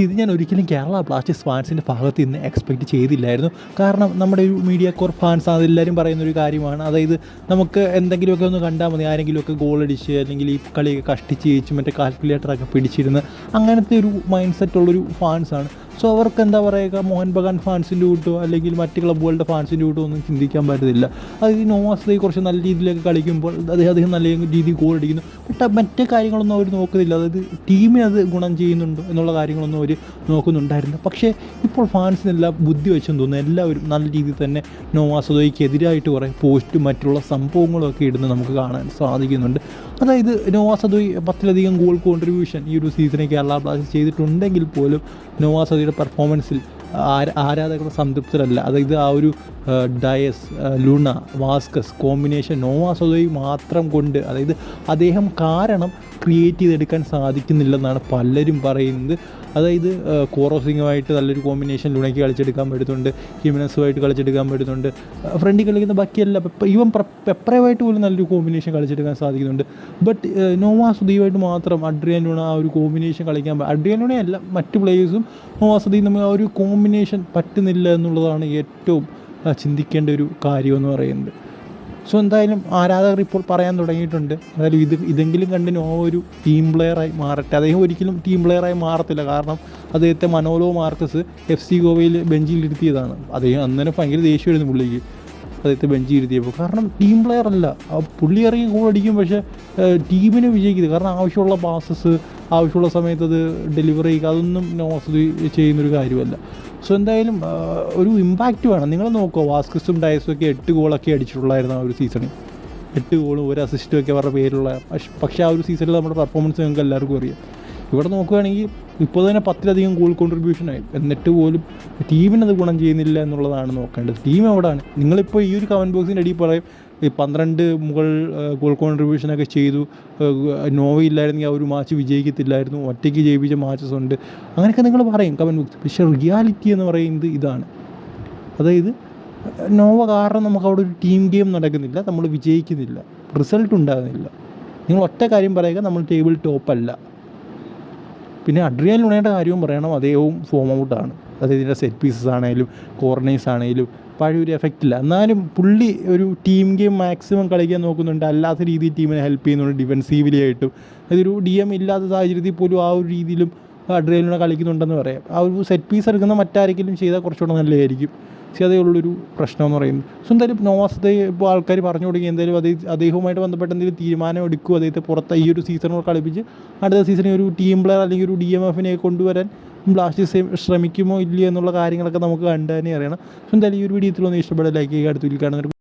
ഇത് ഞാൻ ഒരിക്കലും കേരള ബ്ലാസ്റ്റേഴ്സ് ഫാൻസിന്റെ ഭാഗത്ത് നിന്ന് എക്സ്പെക്റ്റ് ചെയ്തില്ലായിരുന്നു. കാരണം നമ്മുടെ ഒരു മീഡിയ കോർ ഫാൻസ് അതെല്ലാവരും പറയുന്ന ഒരു കാര്യമാണ്. അതായത് നമുക്ക് എന്തെങ്കിലുമൊക്കെ ഒന്ന് കണ്ടാൽ മതി. ആരെങ്കിലുമൊക്കെ ഗോൾ അടിച്ച് അല്ലെങ്കിൽ ഈ കളിയൊക്കെ കഷ്ടിച്ച് ജയിച്ച് മറ്റേ കാൽക്കുലേറ്ററൊക്കെ പിടിച്ചിരുന്ന് അങ്ങനത്തെ ഒരു മൈൻഡ് സെറ്റുള്ളൊരു ഫാൻസാണ്. സോ അവർക്ക് എന്താ പറയുക? മോഹൻ ബഗാൻ ഫാൻസിന്റെ കൂട്ടോ അല്ലെങ്കിൽ മറ്റ് ക്ലബ്ബുകളുടെ ഫാൻസിന്റെ കൂട്ടോ ഒന്നും ചിന്തിക്കാൻ പറ്റത്തില്ല. അത് ഈ നോവാസ്ലി കുറച്ച് നല്ല രീതിയിലൊക്കെ കളിക്കുമ്പോൾ അദ്ദേഹം അദ്ദേഹം നല്ല രീതിയിൽ ഗോൾ അടിക്കുന്നു. ബട്ട് മറ്റേ കാര്യങ്ങളൊന്നും അവർ നോക്കുന്നില്ല അതായത് ടീമിന് അത് ഗുണം ചെയ്യുന്നുണ്ടോ എന്നുള്ള കാര്യങ്ങളൊന്നും അവർ നോക്കുന്നുണ്ടായിരുന്നു പക്ഷേ ഇപ്പോൾ ഫാൻസിനെല്ലാം ബുദ്ധി വെച്ചെന്ന് തോന്നുന്നു. എല്ലാവരും നല്ല രീതിയിൽ തന്നെ എതിരായിട്ട് കുറേ പോസ്റ്റും മറ്റുള്ള സംഭവങ്ങളൊക്കെ ഇടുന്നത് നമുക്ക് കാണാൻ സാധിക്കുന്നുണ്ട്. അതായത് നോവാസദോയ് പത്തിലധികം ഗോൾ കോൺട്രിബ്യൂഷൻ ഈ ഒരു സീസണിൽ കേരള ബ്ലാസ്റ്റേഴ്സ് ചെയ്തിട്ടുണ്ടെങ്കിൽ പോലും നോവാസദോയുടെ പെർഫോമൻസിൽ ആര- ആരാധകർ സംതൃപ്തരല്ല. അതായത് ആ ഒരു ഡയസ് ലുണ വാസ്കസ് കോമ്പിനേഷൻ നോവാ സൊതോയി മാത്രം കൊണ്ട് അതായത് അദ്ദേഹം കാരണം ക്രിയേറ്റ് ചെയ്തെടുക്കാൻ സാധിക്കുന്നില്ലെന്നാണ് പലരും പറയുന്നത്. അതായത് കോറോസിങ്ങുമായിട്ട് നല്ലൊരു കോമ്പിനേഷൻ ലുണയ്ക്ക് കളിച്ചെടുക്കാൻ പറ്റുന്നുണ്ട് ഹിമിനസുമായിട്ട് കളിച്ചെടുക്കാൻ പറ്റുന്നുണ്ട് ഫ്രണ്ടിൽ കളിക്കുന്ന ബാക്കിയല്ല ഈവൻ പെപ്പറയുമായിട്ട് പോലും നല്ലൊരു കോമ്പിനേഷൻ കളിച്ചെടുക്കാൻ സാധിക്കുന്നുണ്ട്. ബട്ട് നോവാ സുദീവായിട്ട് മാത്രം അഡ്രിയൻ ലുണ ആ ഒരു കോമ്പിനേഷൻ കളിക്കാൻ അഡ്രിയൻ ലുണയല്ല മറ്റ് പ്ലേയേഴ്സും നോവാ സുദീവും നമ്മൾ ആ ഒരു കോമ്പിനേഷൻ പറ്റുന്നില്ല എന്നുള്ളതാണ് ഏറ്റവും ചിന്തിക്കേണ്ട ഒരു കാര്യമെന്ന് പറയുന്നത്. സോ എന്തായാലും ആരാധകർ ഇപ്പോൾ പറയാൻ തുടങ്ങിയിട്ടുണ്ട്. അതായത് ഇത് ഇതെങ്കിലും കണ്ട് നോ ഒരു ടീം പ്ലെയറായി മാറട്ടെ. അദ്ദേഹം ഒരിക്കലും ടീം പ്ലെയറായി മാറത്തില്ല. കാരണം അദ്ദേഹത്തെ മനോലോ മാർക്കസ് എഫ് സി ഗോവയിൽ ബെഞ്ചിൽ ഇരുത്തിയതാണ് അദ്ദേഹം അന്നേരം ഭയങ്കര ദേഷ്യമായിരുന്നു പുള്ളിക്ക്. അദ്ദേഹത്തെ ബെഞ്ചിൽ ഇരുത്തിയപ്പോൾ കാരണം ടീം പ്ലെയർ അല്ല. ആ പുള്ളി ഇറങ്ങി ഗോൾ അടിക്കും. പക്ഷേ ടീമിനെ ടീമിന് വിജയിക്കുന്നത് കാരണം ആവശ്യമുള്ള പാസസ് ആവശ്യമുള്ള സമയത്ത് അത് ഡെലിവറി ചെയ്യുക അതൊന്നും നോസ് ചെയ്യുന്നൊരു കാര്യമല്ല. സോ എന്തായാലും ഒരു ഇമ്പാക്റ്റ് വേണം. നിങ്ങൾ നോക്കുക വാസ്കിസും ഡയസും ഒക്കെ എട്ട് ഗോളൊക്കെ അടിച്ചിട്ടുള്ളായിരുന്നു ആ ഒരു സീസണിൽ എട്ട് ഗോളും ഒരു അസിസ്റ്റും ഒക്കെ അവരുടെ പേരിലുള്ള പക്ഷെ- ആ ഒരു സീസണിൽ നമ്മുടെ പെർഫോമൻസ് നിങ്ങൾക്ക് എല്ലാവർക്കും അറിയാം. ഇവിടെ നോക്കുകയാണെങ്കിൽ ഇപ്പോൾ തന്നെ പത്തിലധികം ഗോൾ കോൺട്രിബ്യൂഷൻ കോൺട്രിബ്യൂഷനായി എന്നിട്ട് പോലും ടീമിനത് ഗുണം ചെയ്യുന്നില്ല എന്നുള്ളതാണ് നോക്കേണ്ടത്. ടീം എവിടെയാണ് നിങ്ങളിപ്പോൾ ഈ ഒരു കമന്റ് ബോക്സിന്റെ അടിയിൽ പറയും ഈ പന്ത്രണ്ട് മുകൾ ഗോൾ കോൺട്രിബ്യൂഷനൊക്കെ ചെയ്തു. നോവയില്ലായിരുന്നെങ്കിൽ ആ ഒരു മാച്ച് വിജയിക്കത്തില്ലായിരുന്നു. ഒറ്റയ്ക്ക് ജയിപ്പിച്ച മാച്ചസ് ഉണ്ട്. അങ്ങനെയൊക്കെ നിങ്ങൾ പറയും കമന്റ് ബുക്ക് പക്ഷേ റിയാലിറ്റി എന്ന് പറയുന്നത് ഇതാണ്. അതായത് നോവ കാരണം നമുക്ക് അവിടെ ഒരു ടീം ഗെയിം നടക്കുന്നില്ല നമ്മൾ വിജയിക്കുന്നില്ല റിസൾട്ട് ഉണ്ടാകുന്നില്ല. നിങ്ങൾ ഒറ്റ കാര്യം പറയുക നമ്മൾ ടേബിൾ ടോപ്പല്ല പിന്നെ അഡ്രിയാൻ ലുണയുടെ കാര്യവും പറയണം അദ്ദേഹവും ഫോം ഔട്ടാണ് അതായത് ഇതിന്റെ സെറ്റ് പീസസ് ആണെങ്കിലും കോർണേഴ്സ് ആണെങ്കിലും പഴയ ഒരു എഫക്റ്റ് ഇല്ല. എന്നാലും പുള്ളി ഒരു ടീം ഗെയിം മാക്സിമം കളിക്കാൻ നോക്കുന്നുണ്ട്. അല്ലാത്ത രീതിയിൽ ടീമിനെ ഹെൽപ്പ് ചെയ്യുന്നുണ്ട് ഡിഫെൻസീവ്ലി ആയിട്ടും. അതൊരു ഡി എം ഇല്ലാത്ത സാഹചര്യത്തിൽ പോലും ആ ഒരു രീതിയിലും അഡ്രിയലിനെ കളിക്കുന്നുണ്ടെന്ന് പറയാം. ആ ഒരു സെറ്റ് പീസ് എടുക്കുന്ന മറ്റാരെങ്കിലും ചെയ്താൽ കുറച്ചുകൂടെ നല്ലതായിരിക്കും. പക്ഷേ അതേ ഉള്ളൊരു പ്രശ്നം എന്ന് പറയുന്നത്. സോ എന്തായാലും നോവാസത്തെ ഇപ്പോൾ ആൾക്കാർ പറഞ്ഞു തുടങ്ങി. എന്തായാലും അതേ അദ്ദേഹവുമായിട്ട് ബന്ധപ്പെട്ട എന്തെങ്കിലും തീരുമാനം എടുക്കുക അദ്ദേഹത്തെ പുറത്ത് ഈ ഒരു സീസണോട് കളിപ്പിച്ച് അടുത്ത സീസണിൽ ഒരു ടീം പ്ലെയർ അല്ലെങ്കിൽ ഒരു ഡി എം എഫിനെ കൊണ്ടുവരാൻ ബ്ലാസ്റ്റേഴ്സ് ശ്രമിക്കുമോ ഇല്ലയോ എന്നുള്ള കാര്യങ്ങളൊക്കെ നമുക്ക് കണ്ടു തന്നെ അറിയണം. എന്തായാലും ഈ ഒരു വീഡിയോ ഇത്രയൊന്നും ഇഷ്ടപ്പെടാൻ ലൈക്ക് ചെയ്യുക അടുത്ത് കാണുന്ന